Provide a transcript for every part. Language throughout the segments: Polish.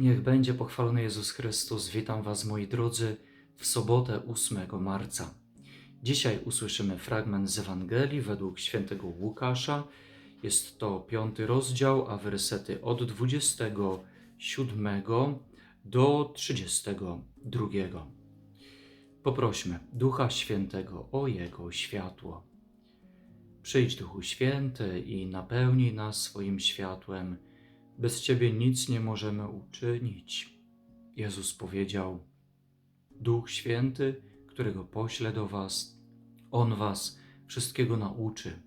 Niech będzie pochwalony Jezus Chrystus. Witam Was, moi drodzy, w sobotę 8 marca. Dzisiaj usłyszymy fragment z Ewangelii według świętego Łukasza. Jest to piąty rozdział, a wersety od 27 do 32. Poprośmy Ducha Świętego o Jego światło. Przyjdź, Duchu Święty, i napełnij nas swoim światłem. Bez Ciebie nic nie możemy uczynić. Jezus powiedział: Duch Święty, którego poślę do Was, On Was wszystkiego nauczy.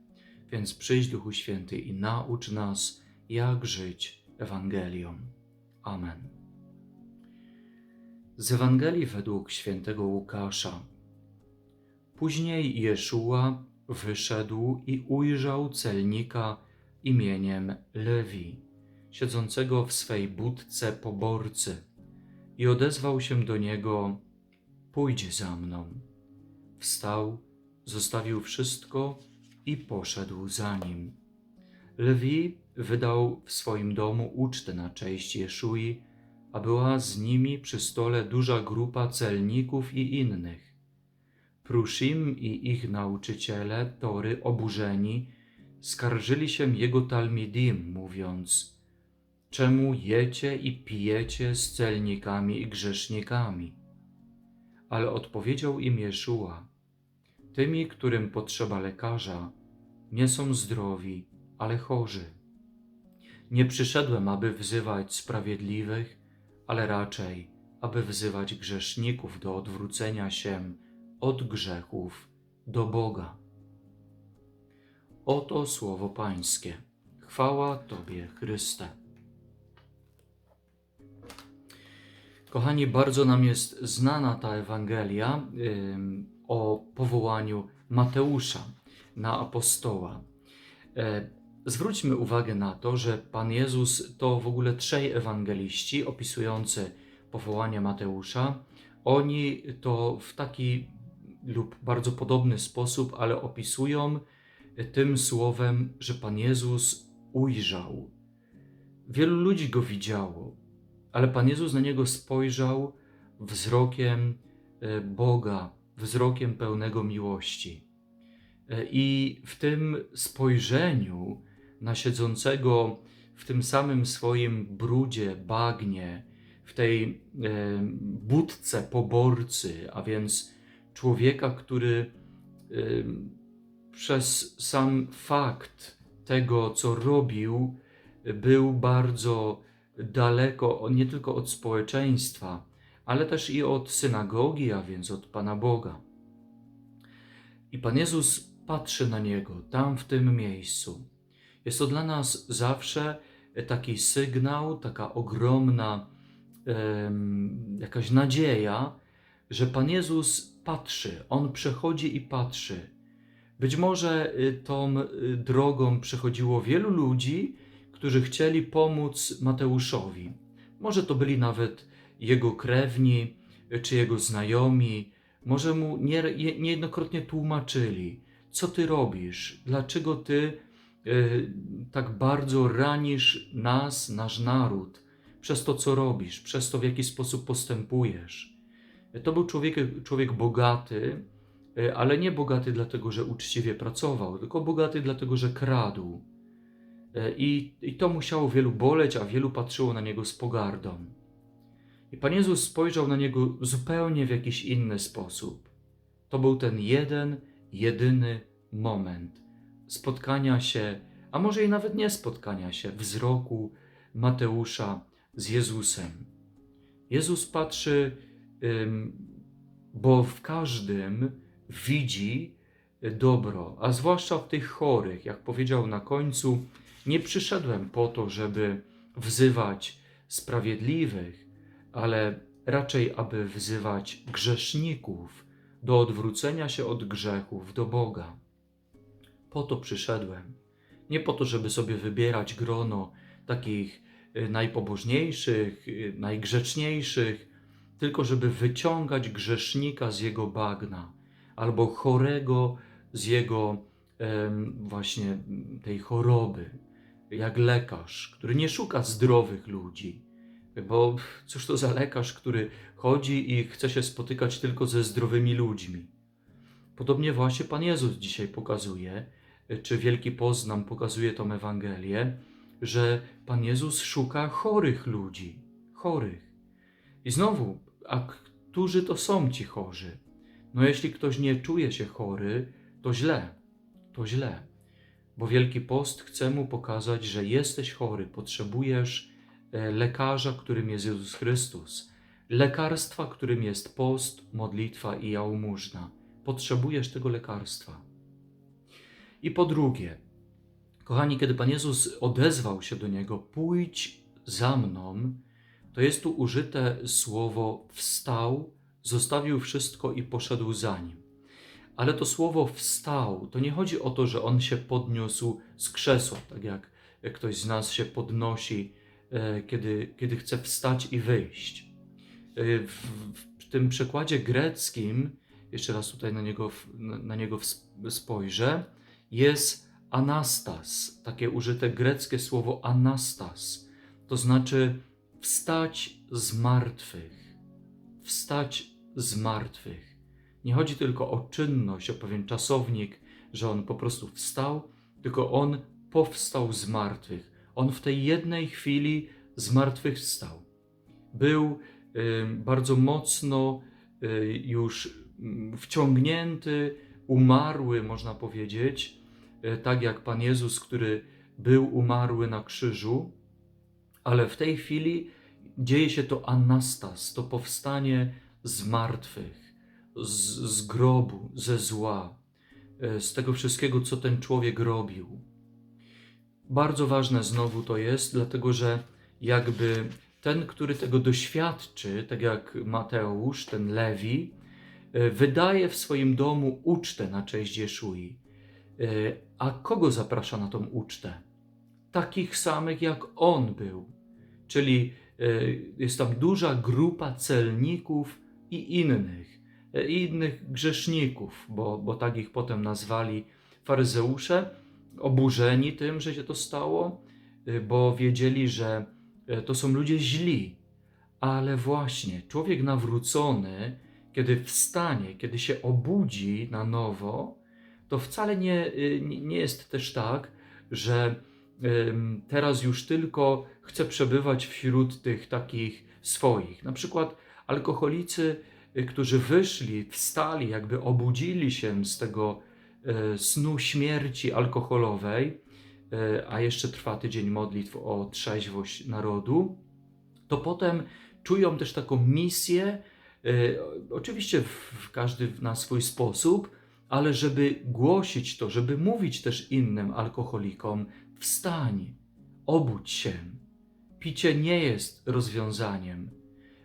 Więc przyjdź, Duchu Święty, i naucz nas, jak żyć Ewangelią. Amen. Z Ewangelii według świętego Łukasza. Później Jeszua wyszedł i ujrzał celnika imieniem Lewi, siedzącego w swej budce poborcy, i odezwał się do niego: Pójdź za mną. Wstał, zostawił wszystko i poszedł za nim. Lewi wydał w swoim domu ucztę na cześć Jeszui, a była z nimi przy stole duża grupa celników i innych. Pruszim i ich nauczyciele, Tory, oburzeni, skarżyli się jego talmidim, mówiąc: Czemu jecie i pijecie z celnikami i grzesznikami? Ale odpowiedział im Jeszua: Tymi, którym potrzeba lekarza, nie są zdrowi, ale chorzy. Nie przyszedłem, aby wzywać sprawiedliwych, ale raczej, aby wzywać grzeszników do odwrócenia się od grzechów do Boga. Oto słowo Pańskie. Chwała Tobie, Chryste. Kochani, bardzo nam jest znana ta Ewangelia o powołaniu Mateusza na apostoła. E, zwróćmy uwagę na to, że Pan Jezus to w ogóle trzej ewangeliści opisujący powołanie Mateusza. Oni to w taki lub bardzo podobny sposób, ale opisują tym słowem, że Pan Jezus ujrzał. Wielu ludzi go widziało, ale Pan Jezus na niego spojrzał wzrokiem e, Boga, wzrokiem pełnego miłości. E, I w tym spojrzeniu na siedzącego w tym samym swoim brudzie, bagnie, w tej e, budce poborcy, a więc człowieka, który przez sam fakt tego, co robił, był bardzo daleko nie tylko od społeczeństwa, ale też i od synagogi, a więc od Pana Boga. I Pan Jezus patrzy na niego tam w tym miejscu. Jest to dla nas zawsze taki sygnał, taka ogromna em, jakaś nadzieja, że Pan Jezus patrzy, On przechodzi i patrzy. Być może y, tą y, drogą przechodziło wielu ludzi, którzy chcieli pomóc Mateuszowi. Może to byli nawet jego krewni y, czy jego znajomi, może mu nie- niejednokrotnie tłumaczyli, co ty robisz, dlaczego ty y, tak bardzo ranisz nas, nasz naród, przez to, co robisz, przez to, w jaki sposób postępujesz. To był człowiek, człowiek bogaty, ale nie bogaty dlatego, że uczciwie pracował, tylko bogaty dlatego, że kradł. Y, I, I to musiało wielu boleć, a wielu patrzyło na niego z pogardą. I Pan Jezus spojrzał na niego zupełnie w jakiś inny sposób. To był ten jeden, jedyny moment spotkania się, a może i nawet nie spotkania się, wzroku Mateusza z Jezusem. Jezus patrzy, bo w każdym widzi dobro, a zwłaszcza w tych chorych. Jak powiedział na końcu, nie przyszedłem po to, żeby wzywać sprawiedliwych, ale raczej, aby wzywać grzeszników do odwrócenia się od grzechów do Boga. Po to przyszedłem. Nie po to, żeby sobie wybierać grono takich y, najpobożniejszych, y, najgrzeczniejszych, tylko żeby wyciągać grzesznika z jego bagna albo chorego z jego właśnie tej choroby, jak lekarz, który nie szuka zdrowych ludzi, Bo cóż to za lekarz, który chodzi i chce się spotykać tylko ze zdrowymi ludźmi? Podobnie właśnie Pan Jezus dzisiaj pokazuje, czy Wielki Post nam pokazuje tą Ewangelię, że Pan Jezus szuka chorych ludzi, chorych. I znowu, a którzy to są ci chorzy? No jeśli ktoś nie czuje się chory, to źle, to źle. Bo Wielki Post chce mu pokazać, że jesteś chory, potrzebujesz e, lekarza, którym jest Jezus Chrystus, lekarstwa, którym jest post, modlitwa i jałmużna. Potrzebujesz tego lekarstwa. I po drugie, kochani, kiedy Pan Jezus odezwał się do niego, pójdź za mną, to jest tu użyte słowo wstał, zostawił wszystko i poszedł za nim. Ale to słowo wstał, to nie chodzi o to, że on się podniósł z krzesła, tak jak ktoś z nas się podnosi, e, kiedy, kiedy chce wstać i wyjść. E, W, w tym przekładzie greckim, jeszcze raz tutaj na niego, na, niego spojrzę, jest anastas, takie użyte greckie słowo anastas, to znaczy wstać z martwych. Wstać z martwych. Nie chodzi tylko o czynność, o pewien czasownik, że on po prostu wstał, tylko on powstał z martwych. On w tej jednej chwili z martwych wstał. Był bardzo mocno y, już mm, wciągnięty, umarły, można powiedzieć, y, tak jak Pan Jezus, który był umarły na krzyżu, ale w tej chwili dzieje się to anastas, to powstanie z martwych, z, z grobu, ze zła, e, z tego wszystkiego, co ten człowiek robił. Bardzo ważne znowu to jest, dlatego że jakby ten, który tego doświadczy, tak jak Mateusz, ten Lewi, e, wydaje w swoim domu ucztę na cześć Jeszui. E, A kogo zaprasza na tą ucztę? Takich samych jak on był. Czyli jest tam duża grupa celników i innych, i innych grzeszników, bo, bo tak ich potem nazwali faryzeusze, oburzeni tym, że się to stało, e, bo wiedzieli, że e, to są ludzie źli. Ale właśnie człowiek nawrócony, kiedy wstanie, kiedy się obudzi na nowo, to wcale nie, nie jest też tak, że teraz już tylko chce przebywać wśród tych takich swoich. Na przykład alkoholicy, którzy wyszli, wstali, jakby obudzili się z tego y, snu śmierci alkoholowej, y, a jeszcze trwa tydzień modlitw o trzeźwość narodu, to potem czują też taką misję, y, oczywiście w każdy na swój sposób, ale żeby głosić to, żeby mówić też innym alkoholikom, wstań, obudź się. Picie nie jest rozwiązaniem.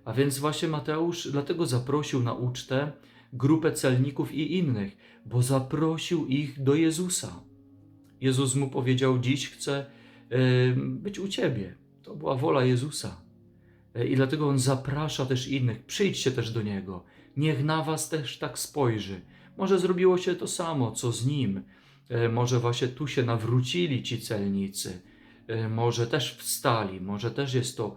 A więc właśnie Mateusz dlatego zaprosił na ucztę grupę celników i innych, bo zaprosił ich do Jezusa. Jezus mu powiedział: Dziś chcę e, być u ciebie. To była wola Jezusa. E, I dlatego on zaprasza też innych. Przyjdźcie też do niego. Niech na was też tak spojrzy. Może zrobiło się to samo, co z nim. E, Może właśnie tu się nawrócili ci celnicy. Może też wstali. Może też jest to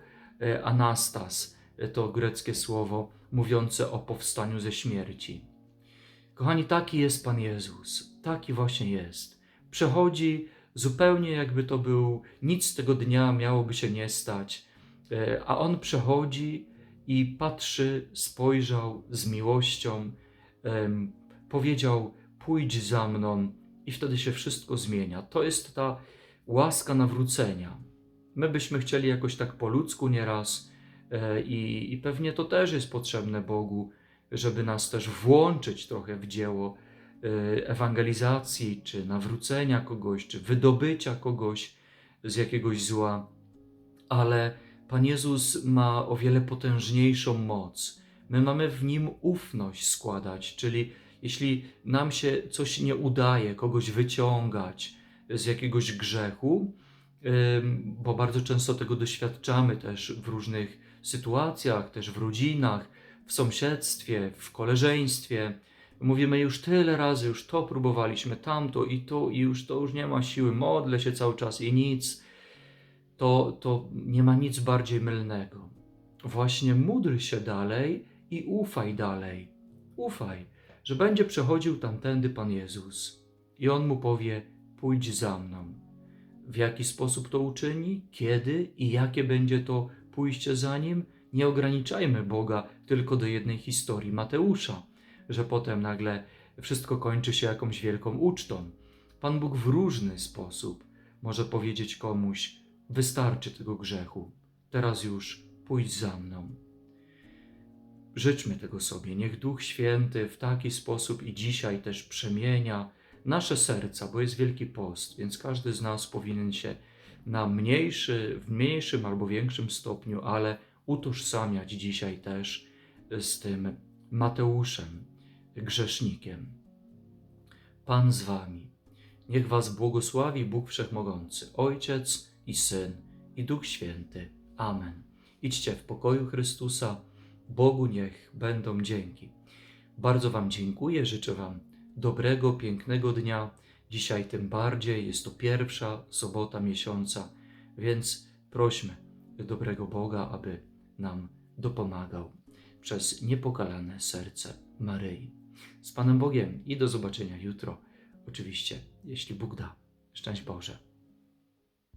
anastas, to greckie słowo mówiące o powstaniu ze śmierci. Kochani, taki jest Pan Jezus. Taki właśnie jest. Przechodzi zupełnie jakby to był, nic tego dnia miałoby się nie stać, e, a On przechodzi i patrzy, spojrzał z miłością, powiedział: Pójdź za mną, i wtedy się wszystko zmienia. To jest ta łaska nawrócenia. My byśmy chcieli jakoś tak po ludzku nieraz, i, i pewnie to też jest potrzebne Bogu, żeby nas też włączyć trochę w dzieło e, ewangelizacji, czy nawrócenia kogoś, czy wydobycia kogoś z jakiegoś zła. Ale Pan Jezus ma o wiele potężniejszą moc. My mamy w nim ufność składać, czyli jeśli nam się coś nie udaje, kogoś wyciągać z jakiegoś grzechu, bo bardzo często tego doświadczamy też w różnych sytuacjach, też w rodzinach, w sąsiedztwie, w koleżeństwie. Mówimy już tyle razy, już to próbowaliśmy, tamto i to, i już to już nie ma siły, modlę się cały czas i nic. To, to nie ma nic bardziej mylnego. właśnie módl się dalej i ufaj dalej. Ufaj, że będzie przechodził tamtędy Pan Jezus i On mu powie: Pójdź za mną. W jaki sposób to uczyni, kiedy i jakie będzie to pójście za nim, nie ograniczajmy Boga tylko do jednej historii Mateusza, że potem nagle wszystko kończy się jakąś wielką ucztą. Pan Bóg w różny sposób może powiedzieć komuś: Wystarczy tego grzechu, teraz już pójdź za mną. Życzmy tego sobie. Niech Duch Święty w taki sposób i dzisiaj też przemienia nasze serca, bo jest Wielki Post, więc każdy z nas powinien się na mniejszy, w mniejszym albo większym stopniu, ale utożsamiać dzisiaj też z tym Mateuszem, grzesznikiem. Pan z wami. Niech was błogosławi Bóg Wszechmogący, Ojciec i Syn i Duch Święty. Amen. Idźcie w pokoju Chrystusa. Bogu niech będą dzięki. Bardzo Wam dziękuję, życzę Wam dobrego, pięknego dnia. Dzisiaj tym bardziej jest to pierwsza sobota miesiąca, więc prośmy dobrego Boga, aby nam dopomagał przez niepokalane serce Maryi. Z Panem Bogiem i do zobaczenia jutro. Oczywiście, jeśli Bóg da. Szczęść Boże.